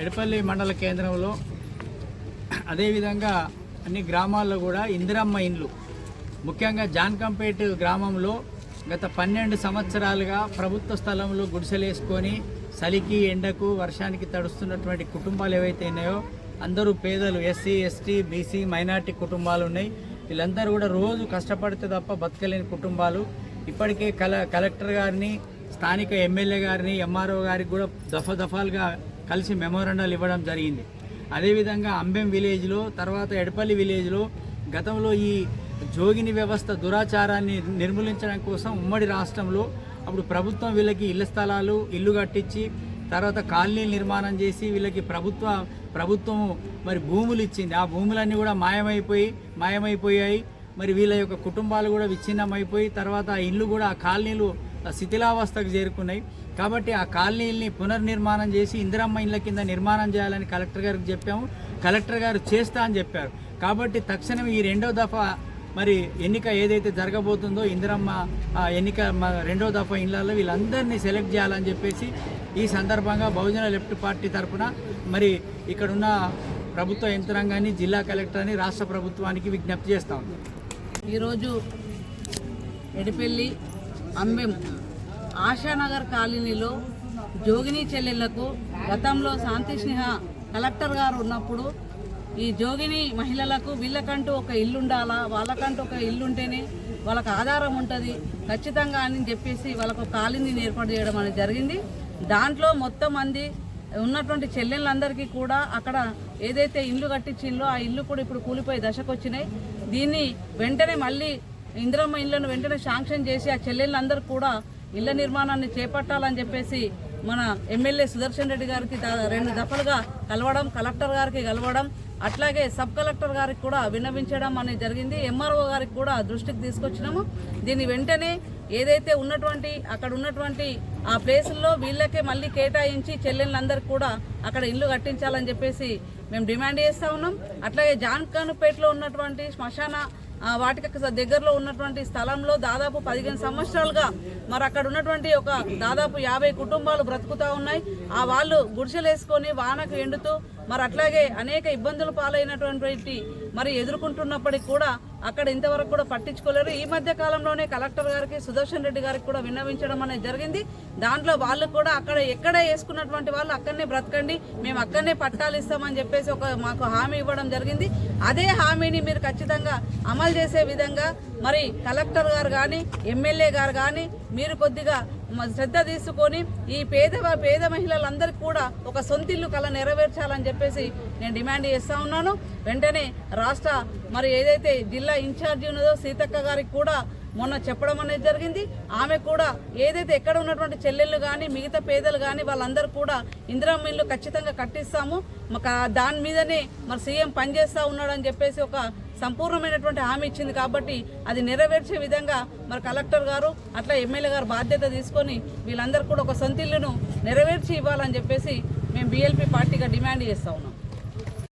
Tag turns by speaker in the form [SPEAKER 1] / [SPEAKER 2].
[SPEAKER 1] ఎడపల్లి మండల కేంద్రంలో అదేవిధంగా అన్ని గ్రామాల్లో కూడా ఇందిరమ్మ ఇండ్లు. ముఖ్యంగా జాన్కంపేట్ గ్రామంలో గత పన్నెండు సంవత్సరాలుగా ప్రభుత్వ స్థలంలో గుడిసెలేసుకొని చలికి ఎండకు వర్షానికి తడుస్తున్నటువంటి కుటుంబాలు ఏవైతే ఉన్నాయో అందరూ పేదలు ఎస్సీ ఎస్టీ బీసీ మైనార్టీ కుటుంబాలు ఉన్నాయి. వీళ్ళందరూ కూడా రోజు కష్టపడితే తప్ప బతకలేని కుటుంబాలు. ఇప్పటికే కల కలెక్టర్ గారిని స్థానిక ఎమ్మెల్యే గారిని ఎంఆర్ఓ గారికి కూడా దఫా దఫాలుగా కలిసి మెమోరండాలు ఇవ్వడం జరిగింది. అదేవిధంగా అంబెం విలేజ్లో తర్వాత ఎడపల్లి విలేజ్లో గతంలో ఈ జోగిని వ్యవస్థ దురాచారాన్ని నిర్మూలించడం కోసం ఉమ్మడి రాష్ట్రంలో అప్పుడు ప్రభుత్వం వీళ్ళకి ఇళ్ళ స్థలాలు ఇల్లు కట్టించి తర్వాత కాలనీ నిర్మాణం చేసి వీళ్ళకి ప్రభుత్వ ప్రభుత్వం మరి భూములు ఇచ్చింది. ఆ భూములన్నీ కూడా మాయమైపోయి మాయమైపోయాయి. మరి వీళ్ళ యొక్క కుటుంబాలు కూడా విచ్ఛిన్నమైపోయి తర్వాత ఆ ఇల్లు కూడా ఆ కాలనీలు శిథిలావస్థకు చేరుకున్నాయి. కాబట్టి ఆ కాలనీల్ని పునర్నిర్మాణం చేసి ఇందిరమ్మ ఇళ్ళ కింద నిర్మాణం చేయాలని కలెక్టర్ గారికి చెప్పాము. కలెక్టర్ గారు చేస్తా అని చెప్పారు. కాబట్టి తక్షణం ఈ రెండో దఫా మరి ఎన్నిక ఏదైతే జరగబోతుందో ఇందిరమ్మ ఆ ఎన్నిక రెండో దఫా ఇళ్ళలో వీళ్ళందరినీ సెలెక్ట్ చేయాలని చెప్పేసి ఈ సందర్భంగా బహుజన లెఫ్ట్ పార్టీ తరఫున మరి ఇక్కడున్న ప్రభుత్వ యంత్రాంగాన్ని జిల్లా కలెక్టర్ని రాష్ట్ర ప్రభుత్వానికి విజ్ఞప్తి చేస్తా ఉంది
[SPEAKER 2] ఈరోజు ఎడిపెల్లి అంబెం ఆశానగర్ కాలనీలో జోగిని చెల్లెళ్ళకు గతంలో శాంతి స్నేహ కలెక్టర్ గారు ఉన్నప్పుడు ఈ జోగిని మహిళలకు వీళ్ళకంటూ ఒక ఇల్లు ఉండాలా? వాళ్ళకంటూ ఒక ఇల్లు ఉంటేనే వాళ్ళకు ఆధారం ఉంటుంది. ఖచ్చితంగా అని చెప్పేసి వాళ్ళకు కాలనీని ఏర్పాటు చేయడం అనేది జరిగింది. దాంట్లో మొత్తం మంది ఉన్నటువంటి చెల్లెళ్ళందరికీ కూడా అక్కడ ఏదైతే ఇల్లు కట్టించిందో ఆ ఇల్లు కూడా ఇప్పుడు కూలిపోయి దశకు వచ్చినాయి. దీన్ని వెంటనే మళ్ళీ ఇందిరమ్మ ఇళ్ళను వెంటనే శాంక్షన్ చేసి ఆ చెల్లెళ్ళందరూ కూడా ఇళ్ళ నిర్మాణాన్ని చేపట్టాలని చెప్పేసి మన ఎమ్మెల్యే సుదర్శన్ రెడ్డి గారికి దా- రెండు దఫలుగా కలవడం కలెక్టర్ గారికి కలవడం అట్లాగే సబ్ కలెక్టర్ గారికి కూడా విన్నవించడం అనేది జరిగింది. ఎంఆర్ఓ గారికి కూడా దృష్టికి తీసుకొచ్చినాము. దీన్ని వెంటనే ఏదైతే ఉన్నటువంటి అక్కడ ఉన్నటువంటి ఆ ప్లేసుల్లో వీళ్ళకే మళ్ళీ కేటాయించి చెల్లెళ్ళందరికీ కూడా అక్కడ ఇల్లు కట్టించాలని చెప్పేసి మేము డిమాండ్ చేస్తూ ఉన్నాం. అట్లాగే జాన్కానుపేటలో ఉన్నటువంటి శ్మశాన వాటికి దగ్గరలో ఉన్నటువంటి స్థలంలో దాదాపు పదిహేను సంవత్సరాలుగా మరి అక్కడ ఉన్నటువంటి ఒక దాదాపు యాభై కుటుంబాలు బ్రతుకుతా ఉన్నాయి. ఆ వాళ్ళు గుడిసెలు వేసుకొని వానకు ఎండుతూ మరి అట్లాగే అనేక ఇబ్బందులు పాలైనటువంటి మరి ఎదుర్కొంటున్నప్పటికీ కూడా అక్కడ ఇంతవరకు కూడా పట్టించుకోలేరు. ఈ మధ్య కాలంలోనే కలెక్టర్ గారికి సుదర్శన్ రెడ్డి గారికి కూడా విన్నవించడం అనేది జరిగింది. దాంట్లో వాళ్ళు కూడా అక్కడ ఎక్కడ వేసుకున్నటువంటి వాళ్ళు అక్కడనే బ్రతకండి మేము అక్కడనే పట్టాలు ఇస్తామని చెప్పేసి ఒక మాకు హామీ ఇవ్వడం జరిగింది. అదే హామీని మీరు ఖచ్చితంగా అమలు చేసే విధంగా మరి కలెక్టర్ గారు కానీ ఎమ్మెల్యే గారు కానీ మీరు కొద్దిగా మ- శ్రద్ధ తీసుకొని ఈ పేద పేద మహిళలందరికీ కూడా ఒక సొంతిల్లు కళ నెరవేర్చాలని చెప్పేసి నేను డిమాండ్ చేస్తా ఉన్నాను. వెంటనే రాష్ట్ర మరి ఏదైతే జిల్లా ఇన్ఛార్జి ఉన్నదో సీతక్క గారికి కూడా మొన్న చెప్పడం అనేది జరిగింది. ఆమె కూడా ఏదైతే ఎక్కడ ఉన్నటువంటి చెల్లెళ్ళు కానీ మిగతా పేదలు కానీ వాళ్ళందరూ కూడా ఇందిరమ్మ ఇల్లు ఖచ్చితంగా కట్టిస్తాము. మాకు దాని మీదనే మరి సీఎం పనిచేస్తూ ఉన్నాడని చెప్పేసి ఒక సంపూర్ణమైనటువంటి హామీ ఇచ్చింది కాబట్టి అది నెరవేర్చే విధంగా మరి కలెక్టర్ గారు అట్లా ఎమ్మెల్యే గారు బాధ్యత తీసుకొని వీళ్ళందరూ కూడా ఒక సొంతిల్లును నెరవేర్చి ఇవ్వాలని చెప్పేసి మేము బీఎల్పీ పార్టీగా డిమాండ్ చేస్తూ ఉన్నాం.